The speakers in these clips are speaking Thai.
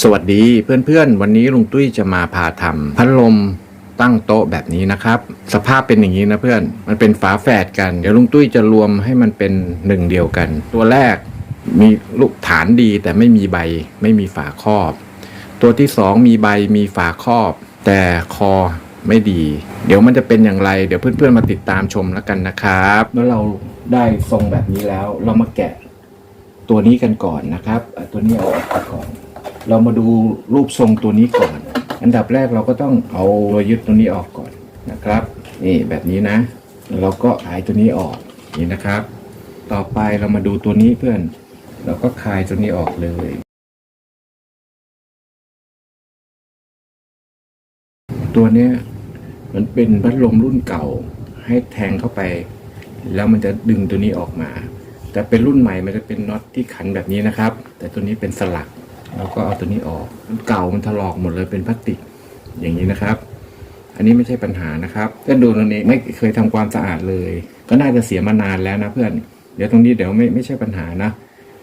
สวัสดีเพื่อนๆ วันนี้ลุงตุ้ยจะมาพาทำพัดลมตั้งโต๊ะแบบนี้นะครับ สภาพเป็นอย่างนี้นะเพื่อนมันเป็นฝาแฝดกัน เดี๋ยวลุงตุ้ยจะรวมให้มันเป็นหนึ่งเดียวกัน ตัวแรกมีลูกฐานดีแต่ไม่มีใบไม่มีฝาครอบ ตัวที่สองมีใบมีฝาครอบ แต่คอไม่ดี เดี๋ยวมันจะเป็นอย่างไร เดี๋ยวเพื่อนๆมาติดตามชมแล้วกันนะครับเมื่อเราได้ทรงแบบนี้แล้วเรามาแกะตัวนี้กันก่อนนะครับ ตัวนี้เอาออกก่อน เรามาดูรูปทรงตัวนี้ก่อน อันดับแรกเราก็ต้องเอาตัวยึดตัวนี้ออกก่อนนะครับ นี่แบบนี้นะ เราก็คลายตัวนี้ออกนี่นะครับ ต่อไปเรามาดูตัวนี้เพื่อน เราก็คลายตัวนี้ออกเลยตัวเนี้ยมันเป็นพัดลมรุ่นเก่าให้แทงเข้าไป แล้วมันจะดึงตัวนี้ออกมา แต่เป็นรุ่นใหม่มันจะเป็นน็อตที่ขันแบบนี้นะครับ แต่ตัวนี้เป็นสลัก เราก็เอาตัวนี้ออกมันเก่ามันถลอกหมดเลยเป็นพลาสติกอย่างนี้นะครับ อันนี้ไม่ใช่ปัญหานะครับก็ดูตรงนี้ไม่เคยทำความสะอาดเลย ก็น่าจะเสียมานานแล้วนะเพื่อน เดี๋ยวตรงนี้เดี๋ยวไม่ไม่ใช่ปัญหานะ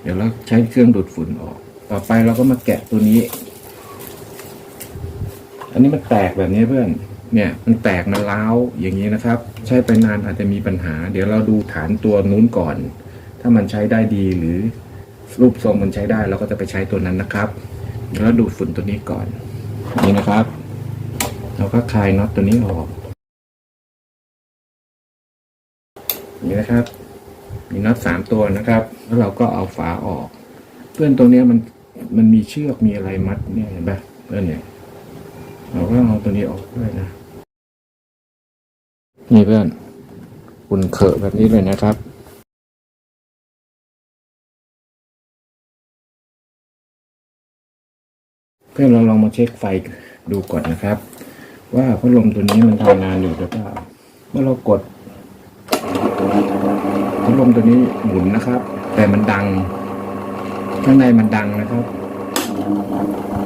เดี๋ยวเราใช้เครื่องดูดฝุ่นออก ต่อไปเราก็มาแกะตัวนี้ อันนี้มันแตกแบบนี้เพื่อนเนี่ยมันแตกมันเล้าอย่างนี้นะครับ ใช้ไปนานอาจจะมีปัญหา เดี๋ยวเราดูฐานตัวนู้นก่อน ถ้ามันใช้ได้ดีหรือ รูปทรงมันใช้ได้เราก็จะไปใช้ตัวนั้นนะครับเดี๋ยวดูดฝุ่นตัวนี้ก่อน นี่นะครับเราก็คลายน็อตตัวนี้ออก นี่นะครับ มีน็อตสามตัวนะครับ แล้วเราก็เอาฝาออก เพื่อนตรงนี้มันมันมีเชือกมีอะไรมัดเนี่ยเห็นปะเพื่อนเนี่ยเราก็เอาตัวนี้ออกด้วยนะ นี่เพื่อนอุ่นเขอะแบบนี้เลยนะครับ เพื่อนเราลองมาเช็คไฟดูก่อนนะครับ ว่าพัดลมตัวนี้มันทำงานอยู่หรือเปล่าเมื่อเรากดพัดลมตัวนี้หมุนนะครับ แต่มันดัง ข้างในมันดังนะครับ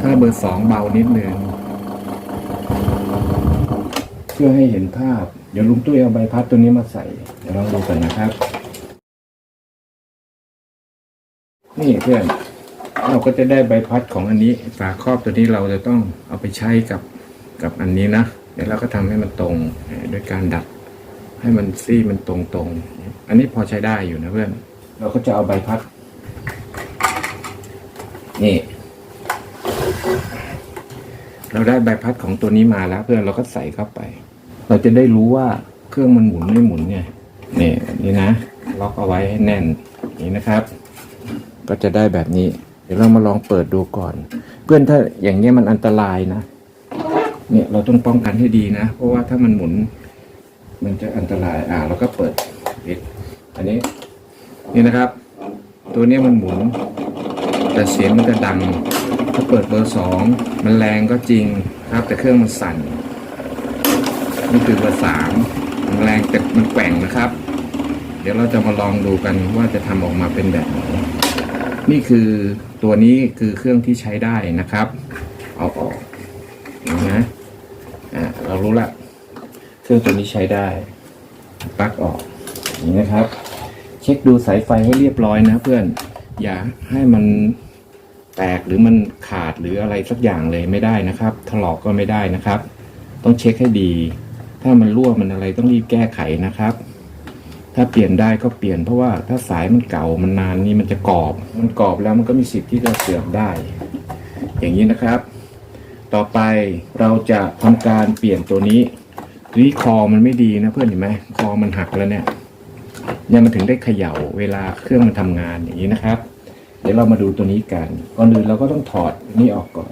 ถ้าเบอร์สองเบานิดนึงเพื่อให้เห็นภาพ เดี๋ยวลุงตุ้ยเอาใบพัดตัวนี้มาใส่ เดี๋ยวเราดูกันนะครับ นี่เพื่อน เราก็จะได้ใบพัดของอันนี้ฝาครอบตัวนี้เราจะต้องเอาไปใช้กับกับอันนี้นะเดี๋ยวเราก็ทำให้มันตรงเอ่อด้วยการดัดให้มันซี่มันตรงตรงๆ อันนี้พอใช้ได้อยู่นะเพื่อน เราก็จะเอาใบพัด นี่ เราได้ใบพัดของตัวนี้มาแล้ว เพื่อนเราก็ใส่เข้าไป เราจะได้รู้ว่าเครื่องมันหมุนไม่หมุนไงนี่แบบนี้นะ ล็อกเอาไว้ให้แน่นอย่างนี้นะครับ ก็จะได้แบบนี้เดี๋ยวเรามาลองเปิดดูก่อน เพื่อนถ้าอย่างเงี้ยมันอันตรายนะเนี่ยเราต้องป้องกันให้ดีนะ เพราะว่าถ้ามันหมุน มันจะอันตรายอ่าเราก็เปิดปิดอันนี้ นี่นะครับ ตัวเนี้ยมันหมุน แต่เสียงมันจะดัง ถ้าเปิดเบอร์สองมันแรงก็จริงครับ แต่เครื่องมันสั่นนี่คือเบอร์สามมันแรงแต่มันแกว่งนะครับ เดี๋ยวเราจะมาลองดูกันว่าจะทำออกมาเป็นแบบไหน นี่คือตัวนี้คือเครื่องที่ใช้ได้นะครับ เอาออกนะอ่าเรารู้ละเครื่องตัวนี้ใช้ได้ปลั๊กออกอย่างนี้นะครับ เช็คดูสายไฟให้เรียบร้อยนะเพื่อนอย่าให้มันแตกหรือมันขาดหรืออะไรสักอย่างเลยไม่ได้นะครับ ถลอกก็ไม่ได้นะครับ ต้องเช็คให้ดี ถ้ามันรั่วมันอะไรต้องรีบแก้ไขนะครับ ถ้าเปลี่ยนได้ก็เปลี่ยนเพราะว่าถ้าสายมันเก่ามันนานนี่มันจะกรอบ มันกรอบแล้วมันก็มีสิทธิ์ที่จะเสื่อมได้ อย่างนี้นะครับ ต่อไปเราจะทำการเปลี่ยนตัวนี้ทีนี้คอมันไม่ดีนะเพื่อนเห็นไหมคอมันหักแล้วเนี่ยเนี่ยมันถึงได้เขย่าเวลาเครื่องมันทำงานอย่างนี้นะครับ เดี๋ยวเรามาดูตัวนี้กันก่อนอื่นเราก็ต้องถอดนี่ออกก่อน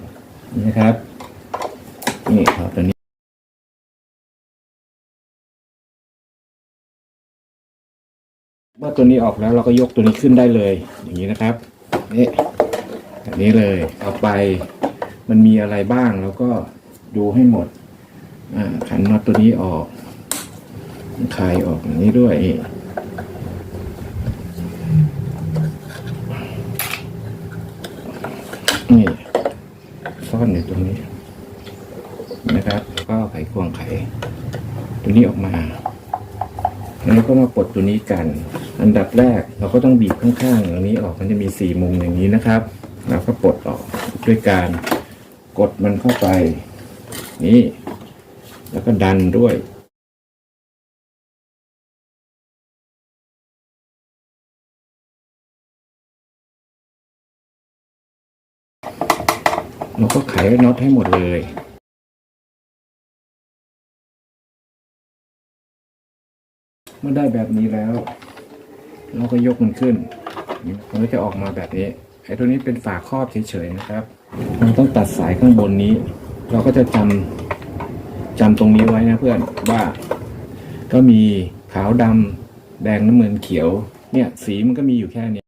นะครับ ตัวนี้ออกแล้วเราก็ยกตัวนี้ขึ้นได้เลย อย่างนี้นะครับนี่แบบนี้เลยต่อไปมันมีอะไรบ้างเราก็ดูให้หมดขันน็อตตัวนี้ออกคลายออกอย่างนี้ด้วยนี่ซ่อนอยู่ตรงนี้นะครับ ก็ไขควงไขตัวนี้ออกมา แล้วก็มาปลดตัวนี้กัน อันดับแรกเราก็ต้องบีบข้างๆอย่างนี้ออกมันจะมีสี่มุมอย่างนี้นะครับเราก็ปลดออกด้วยการกดมันเข้าไป นี่ แล้วก็ดันด้วยเราก็ไขน็อตให้หมดเลย เมื่อได้แบบนี้แล้ว เราก็ยกมันขึ้น มันก็จะออกมาแบบนี้ไอ้ตัวนี้เป็นฝาครอบเฉยๆนะครับ เราต้องตัดสายข้างบนนี้ เราก็จะจำจำตรงนี้ไว้นะเพื่อนว่า ก็มีขาวดำแดงน้ำเงินเขียว เนี่ย สีมันก็มีอยู่แค่นี้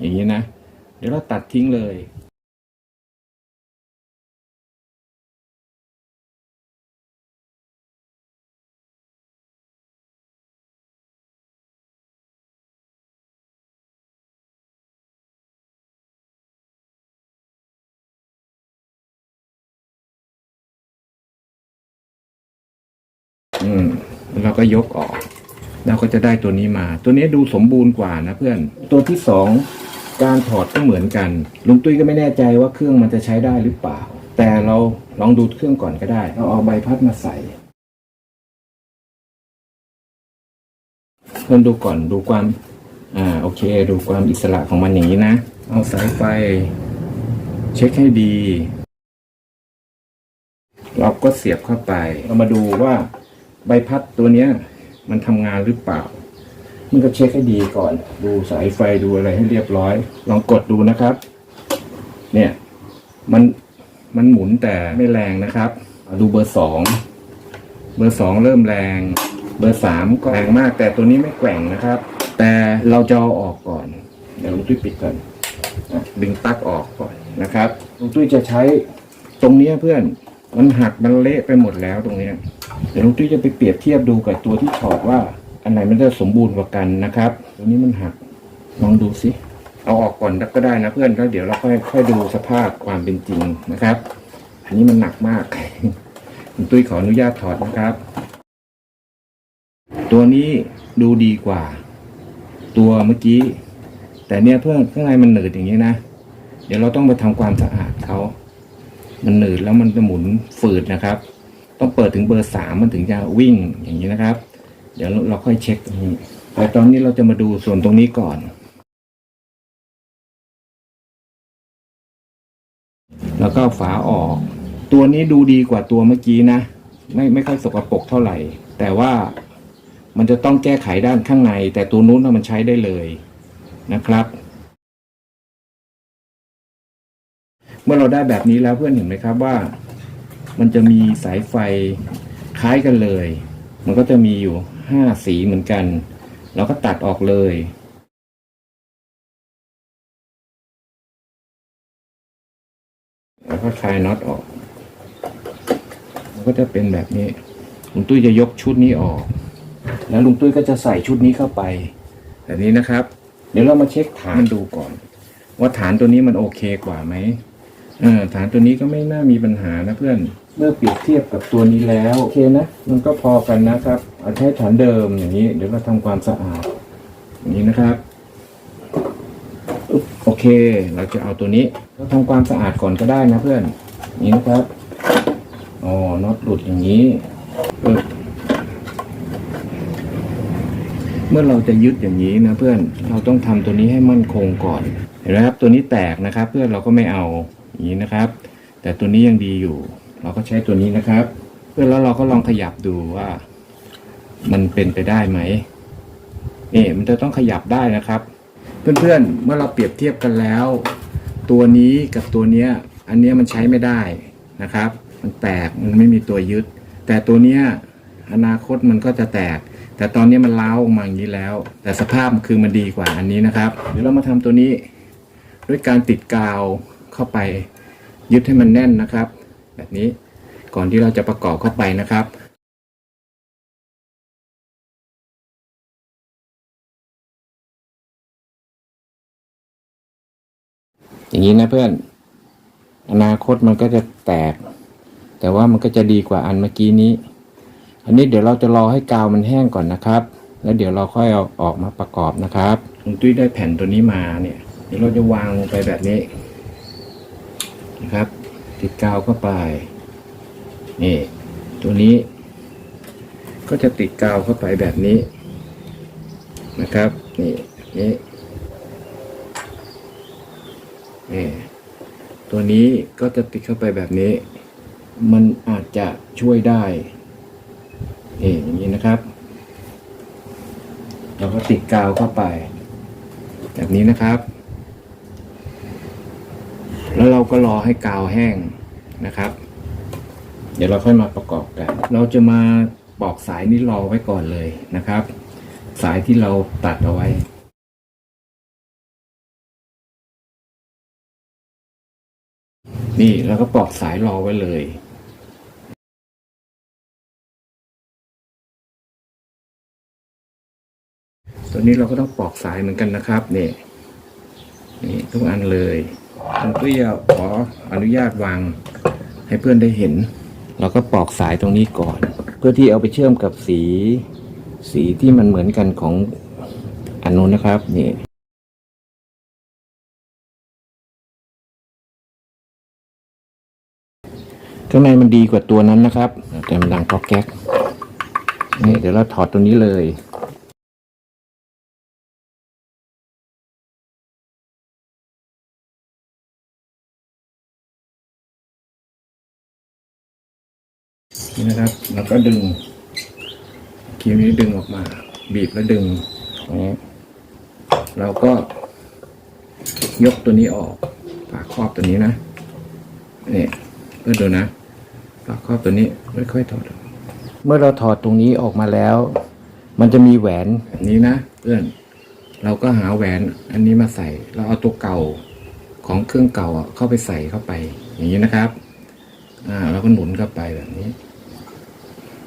อย่างนี้นะ เดี๋ยวเราตัดทิ้งเลย อืมแล้วเราก็ยกออกเราก็จะได้ตัวนี้มา ตัวนี้ดูสมบูรณ์กว่านะเพื่อน ตัวที่สองการถอดก็เหมือนกัน ลุงตุ้ยก็ไม่แน่ใจว่าเครื่องมันจะใช้ได้หรือเปล่า แต่เราลองดูเครื่องก่อนก็ได้ เราเอาใบพัดมาใส่เพิ่มดูก่อนดูความ อ่าโอเค ดูความอิสระของมันอย่างนี้นะ เอาสายไฟ เช็คให้ดี เราก็เสียบเข้าไป เรามาดูว่า ใบพัดตัวเนี้ย มันทำงานหรือเปล่า มันก็เช็คให้ดีก่อน ดูสายไฟดูอะไรให้เรียบร้อย ลองกดดูนะครับ เนี่ย มันมันหมุนแต่ไม่แรงนะครับ ดูเบอร์สองเบอร์สองเริ่มแรง เบอร์สามก็แรงมาก แต่ตัวนี้ไม่แกว่งนะครับ แต่เราจะเอาออกก่อน เดี๋ยวลุงตุ้ยปิดก่อนดึงปลั๊กออกก่อนนะครับลุงตุ้ยจะใช้ตรงนี้เพื่อน มันหักมันเละไปหมดแล้วตรงเนี้ยเดี๋ยวลุงตุ้ยจะไปเปรียบเทียบดูกับตัวที่ถอดว่า อันไหนมันจะสมบูรณ์กว่ากันนะครับ ตัวนี้มันหักลองดูสิเอาออกก่อนก็ได้นะเพื่อนแล้วเดี๋ยวเราค่อยค่อยดูสภาพความเป็นจริงนะครับ อันนี้มันหนักมากลุงตุ้ยขออนุญาตถอดนะครับ ตัวนี้ดูดีกว่า ตัวเมื่อกี้ แต่เนี่ยเพื่อนข้างในมันหนืดอย่างนี้นะเดี๋ยวเราต้องไปทำความสะอาดเขา มันหนืดแล้วมันจะหมุนฝืดนะครับ ต้องเปิดถึงเบอร์สามมันถึงจะวิ่งอย่างนี้นะครับ เดี๋ยวเราค่อยเช็คตรงนี้แต่ตอนนี้เราจะมาดูส่วนตรงนี้ก่อน แล้วก็ฝาออก ตัวนี้ดูดีกว่าตัวเมื่อกี้นะ ไม่ไม่ค่อยสกปรกเท่าไหร่ แต่ว่ามันจะต้องแก้ไขด้านข้างใน แต่ตัวนู้นมันใช้ได้เลยนะครับ มื่อเราได้แบบนี้แล้วเพื่อนเห็นไหมครับว่า มันจะมีสายไฟคล้ายกันเลย มันก็จะมีอยู่ห้าสีเหมือนกันเราก็ตัดออกเลยแล้วก็คลายน็อตออกมันก็จะเป็นแบบนี้ลุงตุ้ยจะยกชุดนี้ออก แล้วลุงตุ้ยก็จะใส่ชุดนี้เข้าไปแบบนี้นะครับ เดี๋ยวเรามาเช็คฐานดูก่อน ว่าฐานตัวนี้มันโอเคกว่าไหม เออฐานตัวนี้ก็ไม่น่ามีปัญหานะเพื่อน เมื่อเปรียบเทียบกับตัวนี้แล้วโอเคนะมันก็พอกันนะครับเอาใช้ฐานเดิมอย่างนี้ เดี๋ยวเราทำความสะอาด อย่างนี้นะครับโอเค เราจะเอาตัวนี้เราทำความสะอาดก่อนก็ได้นะเพื่อนอย่างนี้นะครับอ๋อน็อตหลุดอย่างนี้เมื่อเราจะยึดอย่างนี้นะเพื่อนเราต้องทำตัวนี้ให้มั่นคงก่อนเห็นไหมครับตัวนี้แตกนะครับ เพื่อนเราก็ไม่เอา อย่างนี้นะครับ แต่ตัวนี้ยังดีอยู่ เราก็ใช้ตัวนี้นะครับ เพื่อแล้วเราก็ลองขยับดูว่า มันเป็นไปได้ไหมนี่มันจะต้องขยับได้นะครับ เพื่อนๆเมื่อเราเปรียบเทียบกันแล้ว ตัวนี้กับตัวเนี้ย อันเนี้ยมันใช้ไม่ได้นะครับ มันแตกมันไม่มีตัวยึด แต่ตัวเนี้ยอนาคตมันก็จะแตก แต่ตอนนี้มันเล้าออกมาอย่างนี้แล้ว แต่สภาพคือมันดีกว่าอันนี้นะครับ เดี๋ยวเรามาทำตัวนี้ ด้วยการติดกาว เข้าไป ยึดให้มันแน่นนะครับ แบบนี้ก่อนที่เราจะประกอบเข้าไปนะครับอย่างนี้นะเพื่อน อนาคตมันก็จะแตก แต่ว่ามันก็จะดีกว่าอันเมื่อกี้นี้ อันนี้เดี๋ยวเราจะรอให้กาวมันแห้งก่อนนะครับ แล้วเดี๋ยวเราค่อยเอาออกมาประกอบนะครับลุงตุ้ยได้แผ่นตัวนี้มาเนี่ยเดี๋ยวเราจะวางลงไปแบบนี้ นะครับ ติดกาวเข้าไปนี่ตัวนี้ ก็จะติดกาวเข้าไปแบบนี้นะครับ นี่นี่นี่ตัวนี้ก็จะติดเข้าไปแบบนี้ มันอาจจะช่วยได้นี่อย่างนี้นะครับเราก็ติดกาวเข้าไป แบบนี้นะครับ แล้วเราก็รอให้กาวแห้งนะครับ เดี๋ยวเราค่อยมาประกอบกัน เราจะมาปอกสายนี้รอไว้ก่อนเลยนะครับ สายที่เราตัดเอาไว้นี่เราก็ปอกสายรอไว้เลย ตัวนี้เราก็ต้องปอกสายเหมือนกันนะครับ นี่ นี่ทุกอันเลย คุณตุ้ยขออนุญาตวางให้เพื่อนได้เห็น เราก็ปอกสายตรงนี้ก่อน เพื่อที่เอาไปเชื่อมกับสี สีที่มันเหมือนกันของอันนู้นนะครับนี่ข้างในมันดีกว่าตัวนั้นนะครับ แต่มันดังก๊อกแก๊กนี่เดี๋ยวเราถอดตัวนี้เลย นี่นะครับ แล้วก็ดึงครีมนี้ดึงออกมา บีบแล้วดึงอย่างนี้เราก็ยกตัวนี้ออกฝาครอบตัวนี้นะนี่เพื่อนดูนะฝาครอบตัวนี้ค่อยๆถอดออกเมื่อเราถอดตรงนี้ออกมาแล้ว มันจะมีแหวนแบบนี้นะเพื่อนเราก็หาแหวนอันนี้มาใส่ เราเอาตัวเก่าของเครื่องเก่าเข้าไปใส่เข้าไป อย่างนี้นะครับ อ่าเราก็หนุนเข้าไปแบบนี้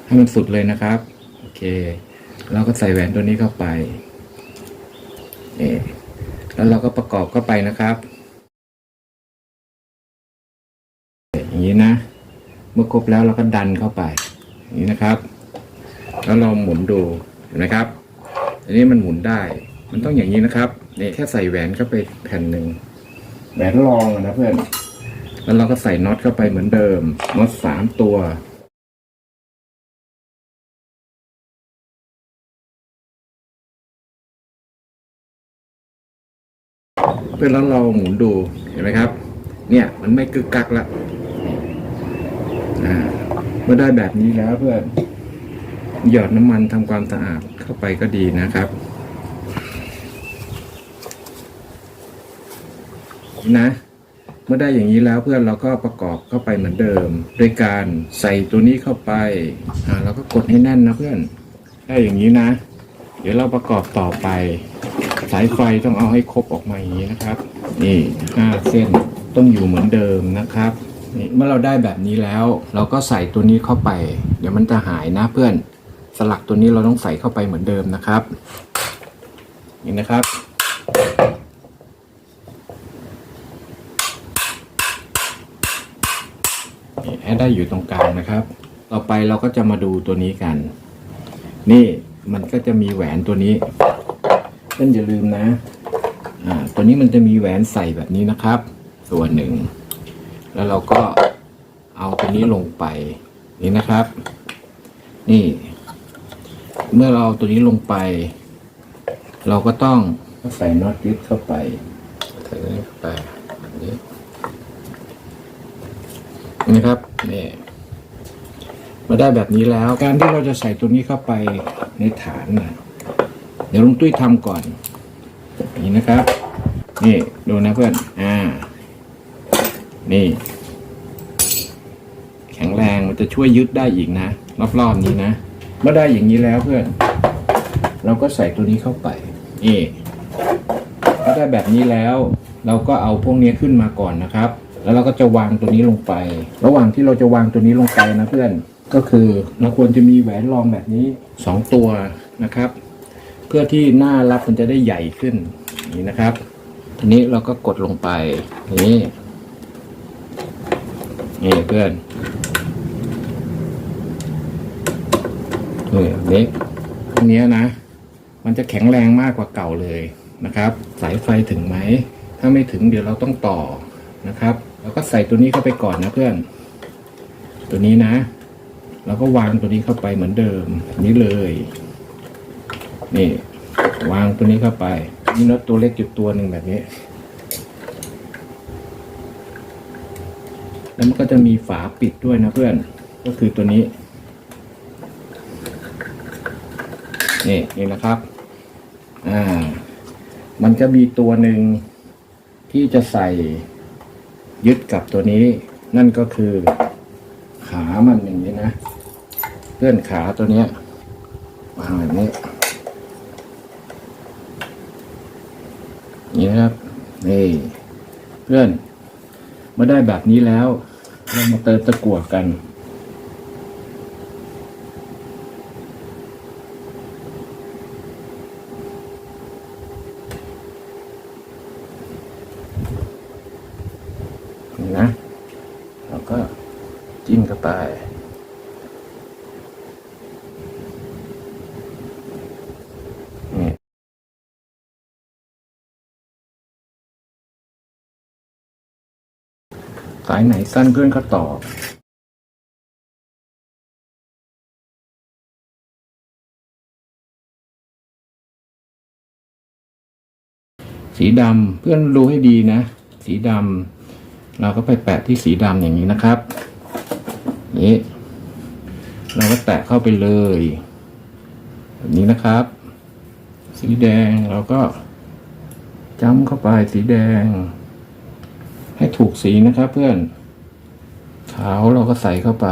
ให้มันสุดเลยนะครับ โอเค เราก็ใส่แหวนตัวนี้เข้าไปนี่แล้วเราก็ประกอบเข้าไปนะครับอย่างนี้นะ เมื่อครบแล้วเราก็ดันเข้าไปอย่างนี้นะครับ แล้วเราหมุนดูเห็นไหมครับ อันนี้มันหมุนได้ มันต้องอย่างนี้นะครับนี่แค่ใส่แหวนเข้าไปแผ่นหนึ่งแหวนรองนะเพื่อนแล้วเราก็ใส่น็อตเข้าไปเหมือนเดิมน็อตสามตัว เพื่อนแล้วเราหมุนดูเห็นไหมครับ เนี่ยมันไม่กึกกักละเมื่อได้แบบนี้แล้วเพื่อนหยอดน้ำมันทำความสะอาดเข้าไปก็ดีนะครับนะเมื่อได้อย่างนี้แล้วเพื่อนเราก็ประกอบเข้าไปเหมือนเดิมด้วยการใส่ตัวนี้เข้าไปอ่าเราก็กดให้แน่นนะเพื่อนได้อย่างนี้นะ เดี๋ยวเราประกอบต่อไป สายไฟต้องเอาให้ครบออกมาอย่างนี้นะครับ นี่ห้าเส้นต้องอยู่เหมือนเดิมนะครับนี่เมื่อเราได้แบบนี้แล้ว เราก็ใส่ตัวนี้เข้าไป เดี๋ยวมันจะหายนะเพื่อน สลักตัวนี้เราต้องใส่เข้าไปเหมือนเดิมนะครับนี่นะครับนี่ให้ได้อยู่ตรงกลางนะครับ ต่อไปเราก็จะมาดูตัวนี้กัน นี่มันก็จะมีแหวนตัวนี้ เพื่อนอย่าลืมนะ อ่า ตัวนี้มันจะมีแหวนใส่แบบนี้นะครับส่วนหนึ่ง แล้วเราก็เอาตัวนี้ลงไป นี่นะครับ นี่ เมื่อเราเอาตัวนี้ลงไป เราก็ต้องใส่น็อตยึดเข้าไป ใส่ตัวนี้เข้าไปแบบนี้นะครับนี่มาได้แบบนี้แล้วการที่เราจะใส่ตัวนี้เข้าไปในฐานนะ เดี๋ยวลุงตุ้ยทำก่อน นี้นะครับ นี่ดูนะเพื่อน อ่า นี่ แข็งแรงมันจะช่วยยึดได้อีกนะรอบๆนี้นะเมื่อได้อย่างนี้แล้วเพื่อน เราก็ใส่ตัวนี้เข้าไปนี่เมื่อได้แบบนี้แล้ว เราก็เอาพวกนี้ขึ้นมาก่อนนะครับ แล้วเราก็จะวางตัวนี้ลงไป ระหว่างที่เราจะวางตัวนี้ลงไปนะเพื่อนก็คือเราควรจะมีแหวนรองแบบนี้สองตัวนะครับ เพื่อที่หน้ารับมันจะได้ใหญ่ขึ้นนี้นะครับ ทีนี้เราก็กดลงไปนี่นี่เพื่อนนี่เล็กอันนี้นะ มันจะแข็งแรงมากกว่าเก่าเลยนะครับ สายไฟถึงไหม ถ้าไม่ถึงเดี๋ยวเราต้องต่อนะครับเแล้วก็ใส่ตัวนี้เข้าไปก่อนนะเพื่อน ตัวนี้นะ แล้วก็วางตัวนี้เข้าไปเหมือนเดิมนี้เลย นี่ วางตัวนี้เข้าไป นี่น็อตตัวเล็กอยู่ตัวหนึ่งแบบนี้ แล้วมันก็จะมีฝาปิดด้วยนะเพื่อน ก็คือตัวนี้ นี่นี่นะครับ อ่า มันจะมีตัวหนึ่งที่จะใส่ยึดกับตัวนี้ นั่นก็คือขามันอย่างนี้นะ เพื่อนขาตัวเนี้ยวางแบบนี้ นี่ครับนี่เพื่อนเมื่อได้แบบนี้แล้ว เรามาเติมตะกั่วกัน นะเราก็จิ้มเข้าไป นี่ สายไหนสั้นเพื่อนก็ต่อสีดำเพื่อนดูให้ดีนะ สีดำเราก็ไปแปะที่สีดำอย่างนี้นะครับนี่เราก็แตะเข้าไปเลยแบบนี้นะครับ สีแดงเราก็จ้ำเข้าไปสีแดง ให้ถูกสีนะครับเพื่อน ขาวเราก็ใส่เข้าไป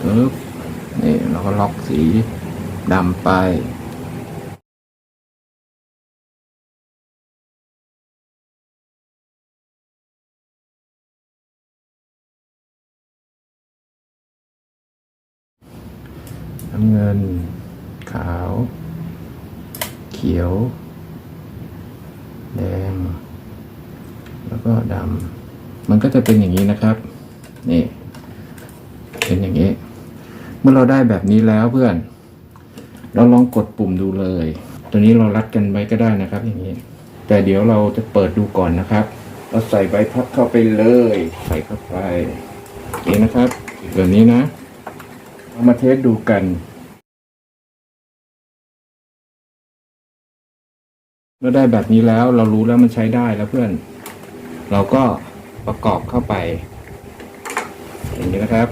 ปึ๊บ นี่เราก็ล็อกสีดำไป น้ำเงิน ขาว เขียว แดง แล้วก็ดำมันก็จะเป็นอย่างนี้นะครับ นี่ เป็นอย่างนี้ เมื่อเราได้แบบนี้แล้วเพื่อน เราลองกดปุ่มดูเลย ตัวนี้เรารัดกันไว้ก็ได้นะครับ อย่างนี้ แต่เดี๋ยวเราจะเปิดดูก่อนนะครับ เราใส่ใบพัดเข้าไปเลย ใส่เข้าไปนี่นะครับ แบบนี้นะเอามาเทสดูกัน เมื่อได้แบบนี้แล้วเรารู้แล้วมันใช้ได้แล้วเพื่อน เราก็ประกอบเข้าไป อย่างนี้นะครับ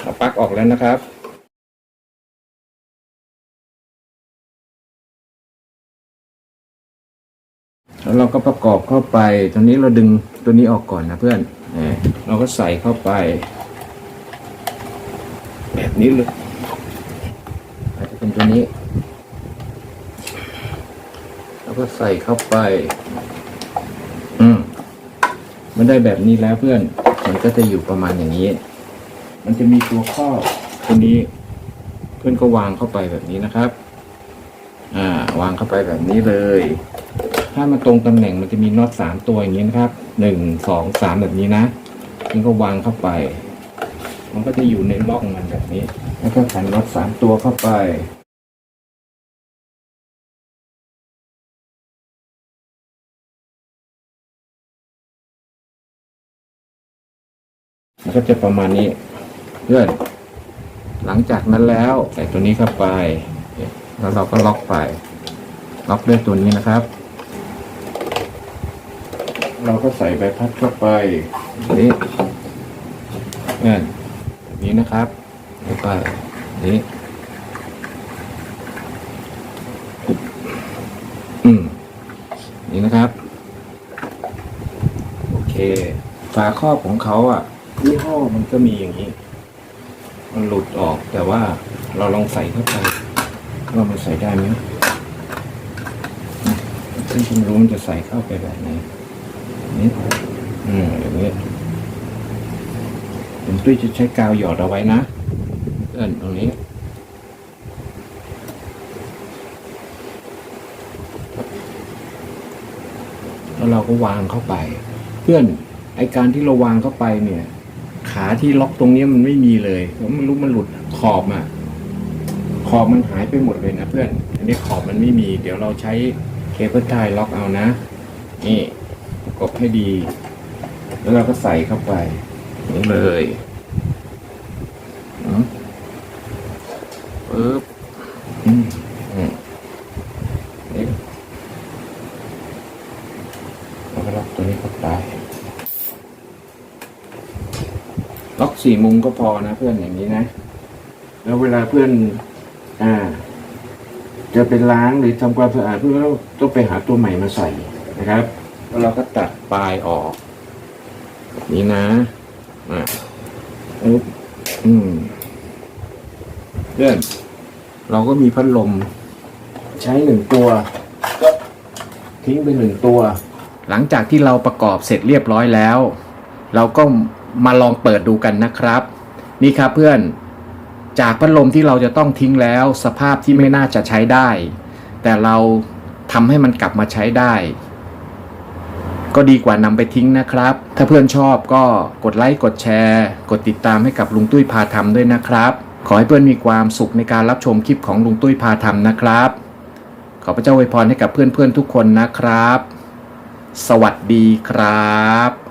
เอาปลั๊กออกแล้วนะครับ แล้วเราก็ประกอบเข้าไปตอนนี้เราดึงตัวนี้ออกก่อนนะเพื่อนเนี่ยเราก็ใส่เข้าไป แบบนี้เลยอาจจะเป็นตัวนี้ แล้วก็ใส่เข้าไป อืมมันได้แบบนี้แล้วเพื่อน มันก็จะอยู่ประมาณอย่างนี้ มันจะมีตัวข้อตัวนี้ เพื่อนก็วางเข้าไปแบบนี้นะครับ อ่า วางเข้าไปแบบนี้เลย ถ้ามาตรงตำแหน่งมันจะมีน็อตสามตัวอย่างนี้นะครับ หนึ่ง สอง สามแบบนี้นะนี่อนก็วางเข้าไป มันก็จะอยู่ในร่องมันแบบนี้ แล้วก็ขันน็อตสามตัวเข้าไป ก็จะประมาณนี้เพื่อน หลังจากนั้นแล้วใส่ตัวนี้เข้าไป แล้วเราก็ล็อกไป ล็อกด้วยตัวนี้นะครับ เราก็ใส่ใบพัดเข้าไปนี่นี่แบบนี้นะครับแล้วก็นี่อืมนี่นะครับ โอเค ฝาครอบของเขาอะ ยี่ห้อมันก็มีอย่างนี้ มันหลุดออกแต่ว่าเราลองใส่เข้าไปว่ามันใส่ได้ไหมซึ่งผมรู้มันจะใส่เข้าไปแบบไหนนี่อืมอย่างนี้ผมตุ้ยจะใช้กาวหยอดเอาไว้นะเอื้อนตรงนี้แล้วเราก็วางเข้าไป เพื่อนไอการที่เราวางเข้าไปเนี่ย ขาที่ล็อกตรงนี้มันไม่มีเลยผมไม่รู้มันหลุดขอบอะขอบมันหายไปหมดเลยนะเพื่อน อันนี้ขอบมันไม่มี เดี๋ยวเราใช้เคเบิลไทยล็อกเอานะนี่ประกบให้ดี แล้วเราก็ใส่เข้าไปนี่เลยอืมปึ๊บอืมอืมนี่เราก็ล็อกตัวนี้เข้าไป ล็อก สี่มุมก็พอนะเพื่อนอย่างนี้นะ แล้วเวลาเพื่อน อ่า จะเป็นล้างหรือทำความสะอาดเพื่อนเราต้องไปหาตัวใหม่มาใส่นะครับแล้วเราก็ตัดปลายออก นี้นะอ่าอือืมเพื่อน เราก็มีพัดลม ใช้หนึ่งตัว ก็ทิ้งไปหนึ่งตัว หลังจากที่เราประกอบเสร็จเรียบร้อยแล้ว เราก็ มาลองเปิดดูกันนะครับ นี่ครับเพื่อนจากพัดลมที่เราจะต้องทิ้งแล้ว สภาพที่ไม่น่าจะใช้ได้ แต่เราทำให้มันกลับมาใช้ได้ ก็ดีกว่านำไปทิ้งนะครับ ถ้าเพื่อนชอบก็กดไลค์กดแชร์ กดติดตามให้กับลุงตุ้ยพาทำด้วยนะครับ ขอให้เพื่อนมีความสุขในการรับชมคลิปของลุงตุ้ยพาทำนะครับ ขอพระเจ้าอวยพรให้กับเพื่อนๆทุกคนนะครับ สวัสดีครับ